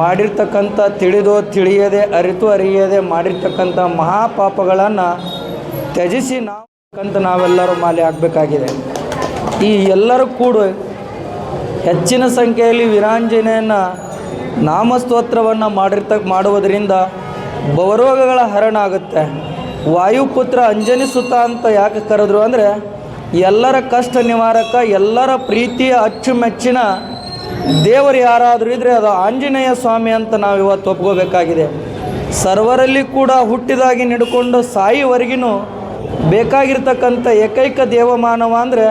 ಮಾಡಿರ್ತಕ್ಕಂಥ ತಿಳಿದೋ ತಿಳಿಯದೆ, ಅರಿತು ಅರಿಯದೆ ಮಾಡಿರ್ತಕ್ಕಂಥ ಮಹಾಪಾಪಗಳನ್ನು ತ್ಯಜಿಸಿ ನಾವು ಅಂತ ನಾವೆಲ್ಲರೂ ಮಾಲೆ ಆಗಬೇಕಾಗಿದೆ ಈ ಎಲ್ಲರೂ ಕೂಡ ಹೆಚ್ಚಿನ ಸಂಖ್ಯೆಯಲ್ಲಿ ವೀರಾಂಜನೆಯನ್ನು ನಾಮಸ್ತೋತ್ರವನ್ನು ಮಾಡಿರ್ತ, ಮಾಡುವುದರಿಂದ ಬವರೋಗಗಳ ಹರಣ ಆಗುತ್ತೆ. ವಾಯುಪುತ್ರ ಅಂಜನಿ ಸುತ ಅಂತ ಯಾಕೆ ಕರೆದ್ರು ಅಂದರೆ, ಎಲ್ಲರ ಕಷ್ಟ ನಿವಾರಕ, ಎಲ್ಲರ ಪ್ರೀತಿಯ ಅಚ್ಚುಮೆಚ್ಚಿನ ದೇವರು ಯಾರಾದರೂ ಇದ್ದರೆ ಅದು ಆಂಜನೇಯ ಸ್ವಾಮಿ ಅಂತ ನಾವು ಇವತ್ತು ಒಪ್ಕೋಬೇಕಾಗಿದೆ. ಸರ್ವರಲ್ಲಿ ಕೂಡ ಹುಟ್ಟಿದಾಗಿ ನಿಡ್ಕೊಂಡು ಸಾಯಿವರೆಗಿನೂ ಬೇಕಾಗಿರ್ತಕ್ಕಂಥ ಏಕೈಕ ದೇವಮಾನವ ಅಂದರೆ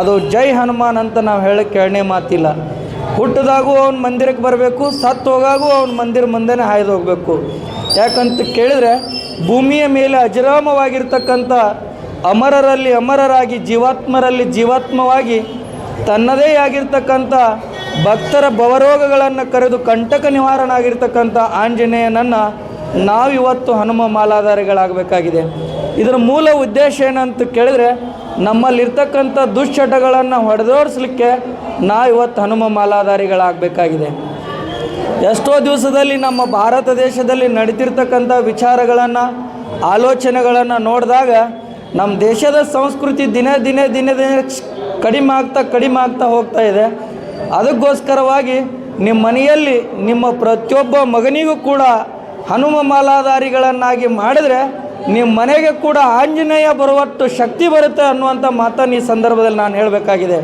ಅದು ಜೈ ಹನುಮಾನ್ ಅಂತ ನಾವು ಹೇಳೋಕ್ಕೆ ಎರಡನೇ ಮಾತಿಲ್ಲ. ಹುಟ್ಟಿದಾಗೂ ಅವನ ಮಂದಿರಕ್ಕೆ ಬರಬೇಕು ಸತ್ತು ಹೋಗಾಗೂ ಅವನ ಮಂದಿರ ಮುಂದೆನೇ ಹಾಯ್ದು ಹೋಗಬೇಕು. ಯಾಕಂತ ಕೇಳಿದ್ರೆ ಭೂಮಿಯ ಮೇಲೆ ಅಜರಾಮವಾಗಿರ್ತಕ್ಕಂಥ ಅಮರರಲ್ಲಿ ಅಮರರಾಗಿ, ಜೀವಾತ್ಮರಲ್ಲಿ ಜೀವಾತ್ಮವಾಗಿ ತನ್ನದೇ ಆಗಿರ್ತಕ್ಕಂಥ ಭಕ್ತರ ಭವರೋಗಗಳನ್ನು ಕರೆದು ಕಂಟಕ ನಿವಾರಣ ಆಗಿರ್ತಕ್ಕಂಥ ಆಂಜನೇಯನನ್ನು ನಾವಿವತ್ತು ಹನುಮ ಮಾಲಾಧಾರಿಗಳಾಗಬೇಕಾಗಿದೆ. ಇದರ ಮೂಲ ಉದ್ದೇಶ ಏನಂತ ಕೇಳಿದ್ರೆ ನಮ್ಮಲ್ಲಿರ್ತಕ್ಕಂಥ ದುಶ್ಚಟಗಳನ್ನು ಹೊಡೆದೋಡಿಸ್ಲಿಕ್ಕೆ ನಾವಿವತ್ತು ಹನುಮ ಮಾಲಾಧಾರಿಗಳಾಗಬೇಕಾಗಿದೆ. ಎಷ್ಟೋ ದಿವಸದಲ್ಲಿ ನಮ್ಮ ಭಾರತ ದೇಶದಲ್ಲಿ ನಡೀತಿರ್ತಕ್ಕಂಥ ವಿಚಾರಗಳನ್ನು, ಆಲೋಚನೆಗಳನ್ನು ನೋಡಿದಾಗ ನಮ್ಮ ದೇಶದ ಸಂಸ್ಕೃತಿ ದಿನೇ ದಿನೇ ದಿನೇ ದಿನೇ ಕಡಿಮೆ ಆಗ್ತಾ ಕಡಿಮೆ ಆಗ್ತಾ ಹೋಗ್ತಾ ಇದೆ. ಅದಕ್ಕೋಸ್ಕರವಾಗಿ ನಿಮ್ಮ ಮನೆಯಲ್ಲಿ ನಿಮ್ಮ ಪ್ರತಿಯೊಬ್ಬ ಮಗನಿಗೂ ಕೂಡ ಹನುಮ ಮಾಲಾಧಾರಿಗಳನ್ನಾಗಿ ಮಾಡಿದರೆ ನಿಮ್ಮ ಮನೆಗೆ ಕೂಡ ಆಂಜನೇಯ ಬರುವಷ್ಟು ಶಕ್ತಿ ಬರುತ್ತೆ ಅನ್ನುವಂಥ ಮಾತನ್ನು ಈ ಸಂದರ್ಭದಲ್ಲಿ ನಾನು ಹೇಳಬೇಕಾಗಿದೆ.